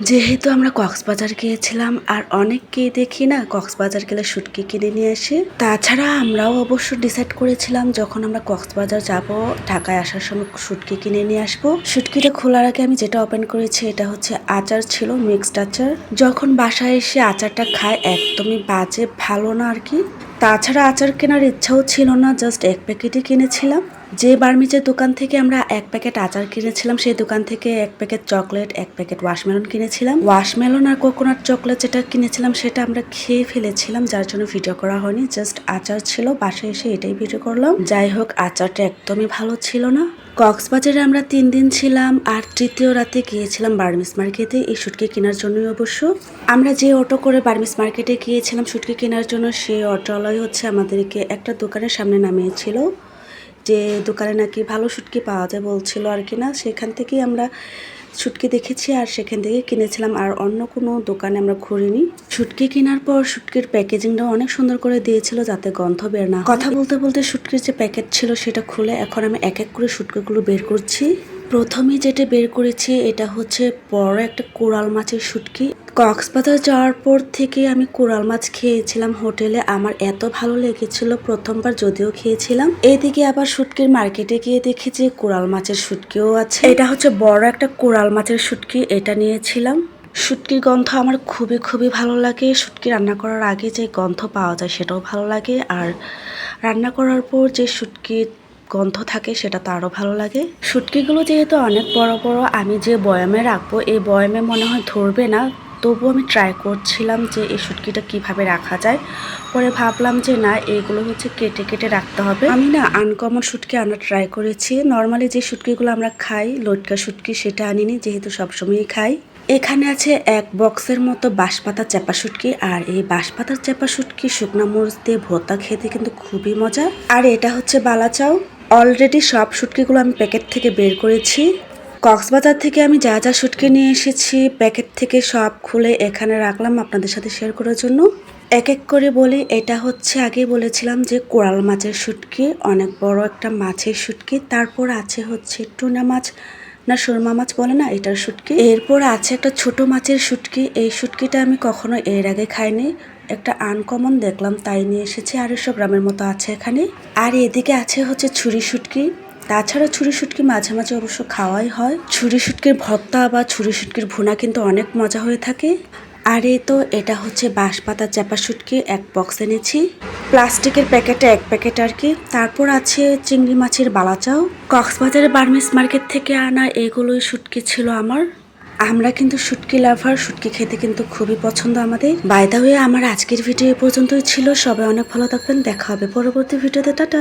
যেহেতু আমরা কক্সবাজার গিয়েছিলাম আর অনেককেই দেখি না, কক্সবাজার গেলে শুটকি কিনে নিয়ে আসি তাছাড়া আমরাও অবশ্য ডিসাইড করেছিলাম যখন আমরা কক্সবাজার যাব, ঢাকায় আসার সময় শুটকি কিনে নিয়ে আসব। শুটকিটা খোলার আগে আমি যেটা ওপেন করেছি, এটা হচ্ছে আচার ছিল মিক্সড আচার। যখন বাসায় এসে আচারটা খায়, একদমই বাজে, ভালো না আর কি। তাছাড়া আচার কেনার ইচ্ছাও ছিল না জাস্ট এক প্যাকেটই কিনেছিলাম। যে বার্মিজের দোকান থেকে আমরা এক প্যাকেট আচার কিনেছিলাম, সেই দোকান থেকে এক প্যাকেট চকলেট, এক প্যাকেট ওয়াশমেলন কিনেছিলাম। ওয়াশমেলন আর কোকোনাট চকলেট যেটা কিনেছিলাম, সেটা আমরা খেয়ে ফেলেছিলাম, যার জন্য ভিডিও করা হয়নি। জাস্ট আচার ছিল, বাসায় এসে এটাই ভিডিও করলাম। যাই হোক, আচারটা একদমই ভালো ছিল না। কক্সবাজারে আমরা তিন দিন ছিলাম আর তৃতীয় রাতে গিয়েছিলাম বার্মিস মার্কেটে এই শুটকি কেনার জন্যই অবশ্য। আমরা যে অটো করে বার্মিস মার্কেটে গিয়েছিলাম শুটকি কেনার জন্য, সেই অটোওয়ালাই হচ্ছে আমাদেরকে একটা দোকানের সামনে নামিয়েছিল, যে দোকানে নাকি ভালো শুটকি পাওয়া যায় বলছিল আর কি না, সেখান থেকেই আমরা শুটকি দেখেছি আর সেখান থেকে কিনেছিলাম। আর অন্য কোনো দোকানে আমরা ঘুরিনি। শুটকি কেনার পর শুটকির প্যাকেজিংটা অনেক সুন্দর করে দিয়েছিল যাতে গন্ধ বের না কথা বলতে বলতে শুটকির যে প্যাকেট ছিল সেটা খুলে এখন আমি এক এক করে শুটকিগুলো বের করছি। প্রথমে যেটা বের করেছি, এটা হচ্ছে বড় একটা কোরাল মাছের শুটকি। কক্সবাজার যাওয়ার পর থেকে আমি কোরাল মাছ খেয়েছিলাম হোটেলে। আমার এত ভালো লেগেছিল প্রথমবার যদিও খেয়েছিলাম। এইদিকে আবার শুটকির মার্কেটে গিয়ে দেখি যে কোরাল মাছের শুটকিও আছে। এটা হচ্ছে বড় একটা কোরাল মাছের শুটকি, এটা নিয়েছিলাম। শুটকির গন্ধ আমার খুবই খুবই ভালো লাগে। শুটকি রান্না করার আগে যে গন্ধ পাওয়া যায় সেটাও ভালো লাগে। আর রান্না করার পর যে শুটকির গন্ধ থাকে, সেটা তো আরও ভালো লাগে। শুটকিগুলো যেহেতু অনেক বড় বড়, আমি যে বয়ামে রাখব, এই বয়ামে মনে হয় ধরবে না। তবু আমি ট্রাই করছিলাম যে এই শুটকিটা কীভাবে রাখা যায়। পরে ভাবলাম যে না, এগুলো হচ্ছে কেটে কেটে রাখতে হবে। আমি না আনকমন শুটকি আনা ট্রাই করেছি। নর্মালি যে শুটকিগুলো আমরা খাই, লটকা শুটকি সেটা আনিনি, যেহেতু সবসময়ই খাই। এখানে আছে এক বক্সের মতো বাঁশপাতা চাপা শুটকি আর এই বাঁশপাতার চাপা শুটকি শুকনা মরিচ দিয়ে ভর্তা খেতে কিন্তু খুবই মজা। আর এটা হচ্ছে বালাচাও অলরেডি সব শুটকিগুলো আমি প্যাকেট থেকে বের করেছি। কক্সবাজার থেকে আমি যা যা শুটকি নিয়ে এসেছি, প্যাকেট থেকে সব খুলে এখানে রাখলাম আপনাদের সাথে শেয়ার করার জন্য। এক এক করে বলি, এটা হচ্ছে আগে বলেছিলাম যে কোরাল মাছের শুটকি অনেক বড় একটা মাছের শুটকি তারপর আছে হচ্ছে টুনা মাছ। না সুরমা মাছ বলে না, এটার শুটকি? এরপর আছে একটা ছোট মাছের শুটকি। এই শুটকিটা আমি কখনো এর আগে খাইনি। একটা আনকমন দেখলাম, তাই নিয়ে এসেছি আড়াইশো গ্রামের মতো আছে এখানে। আর এদিকে আছে হচ্ছে ছুরি শুটকি। তাছাড়া ছুরি শুটকি মাঝে মাঝে অবশ্য খাওয়াই হয়। ছুরি শুটকির ভর্তা বা ছুরি শুটকির ভুনা কিন্তু অনেক মজা হয়ে থাকে। আর তো এটা হচ্ছে বাঁশপাতা চাপা শুটকি, এক বক্স এনেছি। প্লাস্টিকের প্যাকেটে এক প্যাকেট আর কি। তারপর আছে চিংড়ি মাছের বালাচাও। কক্সবাজারের বার্মিস মার্কেট থেকে আনা এগুলোই শুটকি ছিল আমার। আমরা কিন্তু শুটকি লাভার, শুটকি খেতে কিন্তু খুবই পছন্দ আমাদের। বাইদা হয়ে আমার আজকের ভিডিও পর্যন্তই ছিল। সবাই অনেক ভালো থাকবেন। দেখা হবে পরবর্তী ভিডিওতে। টাটা।